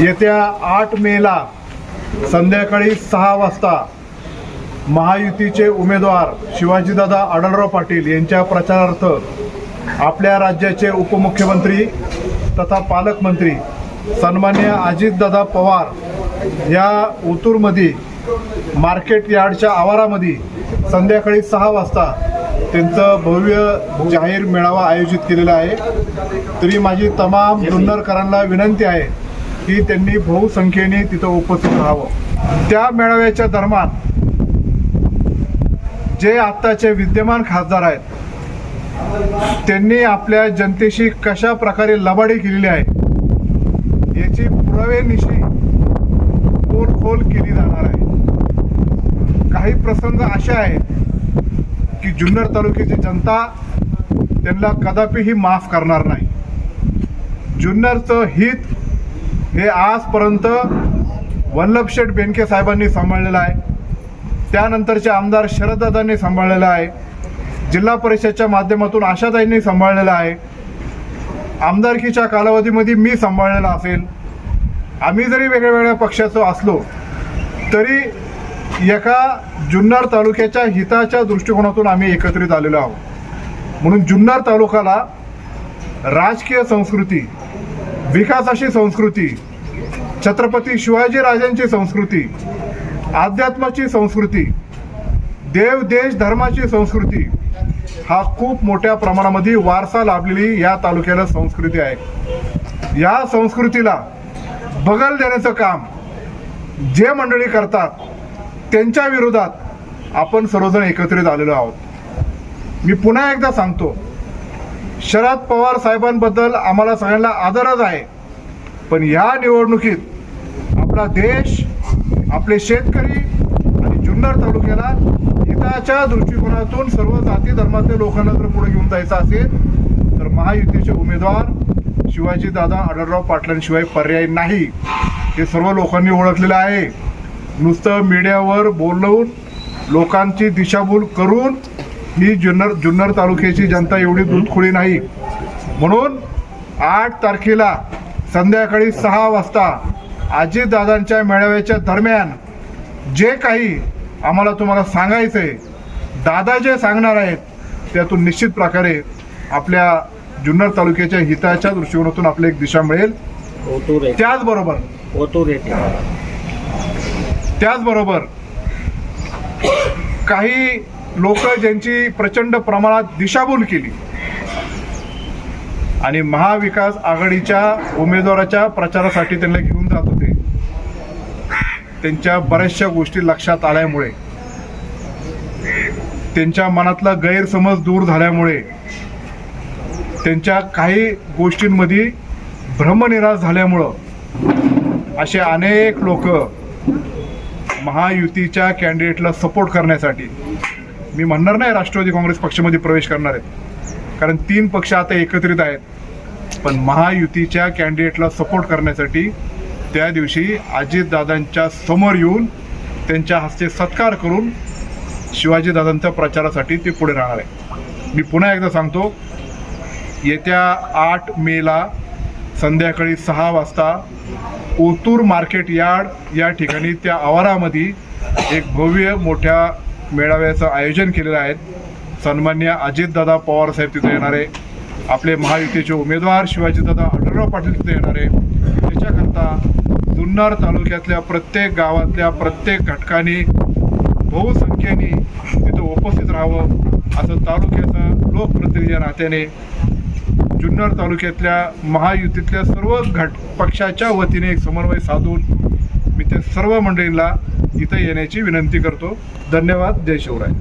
येत्या आठ मेला संध्याकाळी सहा वाजता महायुतीचे उमेदवार शिवाजीदादा आढळराव पाटील यांच्या प्रचारार्थ आपल्या राज्याचे उपमुख्यमंत्री तथा पालकमंत्री सन्मान्य अजितदादा पवार या ओतूरमध्ये मार्केट यार्डच्या आवारामध्ये संध्याकाळी सहा वाजता त्यांचं भव्य जाहीर मेळावा आयोजित केलेला आहे. तरी माझी तमाम जुन्नरकरांना विनंती आहे की त्यांनी बहुसंख्येने तिथं उपस्थित राहावं. त्या मेळाव्याच्या दरम्यान जे आत्ताचे विद्यमान खासदार आहेत त्यांनी आपल्या जनतेशी कशा प्रकारे लबाडी केलेली आहे याची पुरावेनिशी खोल केली जाणार आहे. काही प्रसंग असे आहेत की जुन्नर तालुक्याची जनता त्यांना कदापिही माफ करणार नाही. जुन्नरचं हित हे आजपर्यंत वल्लभशेठ बेनके साहेबांनी सांभाळलेलं आहे. त्यानंतरचे आमदार शरददादांनी सांभाळलेलं आहे. जिल्हा परिषदच्या माध्यमातून आशाताईंनी सांभाळलेलं आहे. आमदारकीच्या कालावधीमध्ये मी सांभाळलेला असेल. आम्ही जरी वेगळ्या वेगळ्या पक्षाचं असलो तरी एका जुन्नर तालुक्याच्या हिताच्या दृष्टिकोनातून आम्ही एकत्रित आलेलो आहोत. म्हणून जुन्नर तालुक्याला राजकीय संस्कृती विकासाची संस्कृती छत्रपती शिवाजी राजांची संस्कृती अध्यात्माची संस्कृती देव देश धर्माची संस्कृती हा खूप मोठ्या प्रमाणामध्ये वारसा लाभलेली या तालुक्याला संस्कृती आहे. या संस्कृतीला बगल देण्याचं काम जे मंडळी करतात त्यांच्या विरोधात आपण सर्वजण एकत्रित आलेलो आहोत. मी पुन्हा एकदा सांगतो शरद पवार साहेबांबद्दल आम्हाला सगळ्यांना आदरच आहे. पण या निवडणुकीत आपला देश आपले शेतकरी आणि जुन्नर तालुक्याला हिताच्या दृष्टिकोनातून सर्व जाती धर्मातल्या लोकांना जर पुढे घेऊन जायचं असेल तर महायुतीचे उमेदवार शिवाजी दादा आढळराव पाटलांशिवाय पर्याय नाही. हे सर्व लोकांनी ओळखलेलं आहे. नुसतं मीडियावर बोलवून लोकांची दिशाभूल करून ही जुन्नर जुन्नर तालुक्याची जनता एवढी दूधखोळी नाही. म्हणून आठ तारखेला संध्याकाळी सहा वाजता आजीदादांच्या मेळाव्याच्या दरम्यान जे काही आम्हाला तुम्हाला सांगायचं आहे दादा जे सांगणार आहेत त्यातून निश्चित प्रकारे आपल्या जुन्नर तालुक्याच्या हिताच्या दृष्टिकोनातून आपल्याला एक दिशा मिळेल. त्याचबरोबर त्याचबरोबर काही लोक ज्यांची प्रचंड प्रमाणात दिशाभूल केली. आणि महाविकास आघाडीच्या उमेदवाराच्या प्रचारासाठी त्यांना घेऊन जात होते. त्यांच्या बऱ्याचशा गोष्टी लक्षात आल्यामुळे त्यांच्या मनातला गैरसमज दूर झाल्यामुळे त्यांच्या काही गोष्टींमध्ये भ्रमनिराश झाल्यामुळं असे अनेक लोक महायुतीच्या कॅन्डिडेटला सपोर्ट करण्यासाठी मी म्हणणार नाही राष्ट्रवादी काँग्रेस पक्षामध्ये प्रवेश करणार आहेत. कारण तीन पक्ष आता एकत्रित आहेत. पण महायुतीच्या कॅन्डिडेटला सपोर्ट करण्यासाठी त्या दिवशी अजितदादांच्या समोर येऊन त्यांच्या हस्ते सत्कार करून शिवाजीदादांच्या प्रचारासाठी ते पुढे राहणार आहे मी पुन्हा एकदा सांगतो येत्या आठ मेला संध्याकाळी सहा वाजता ओतूर मार्केट यार्ड या ठिकाणी त्या आवारामध्ये एक भव्य मोठ्या मेळाव्याचं आयोजन केलेलं आहे. सन्मान्य अजितदादा पवार साहेब तिथे येणारे आपले महायुतीचे उमेदवार शिवाजीदादा आढळराव पाटील तिथे येणारे. त्याच्याकरता जुन्नर तालुक्यातल्या प्रत्येक गावातल्या प्रत्येक घटकाने बहुसंख्येने तिथं उपस्थित राहावं असं तालुक्याचं लोकप्रतिनिधी या नात्याने जुन्नर तालुक्यातल्या महायुतीतल्या सर्व घट पक्षाच्या वतीने एक समन्वय साधून मी त्या सर्व मंडळींना इथं येण्याची विनंती करतो. धन्यवाद. जय शिवराय.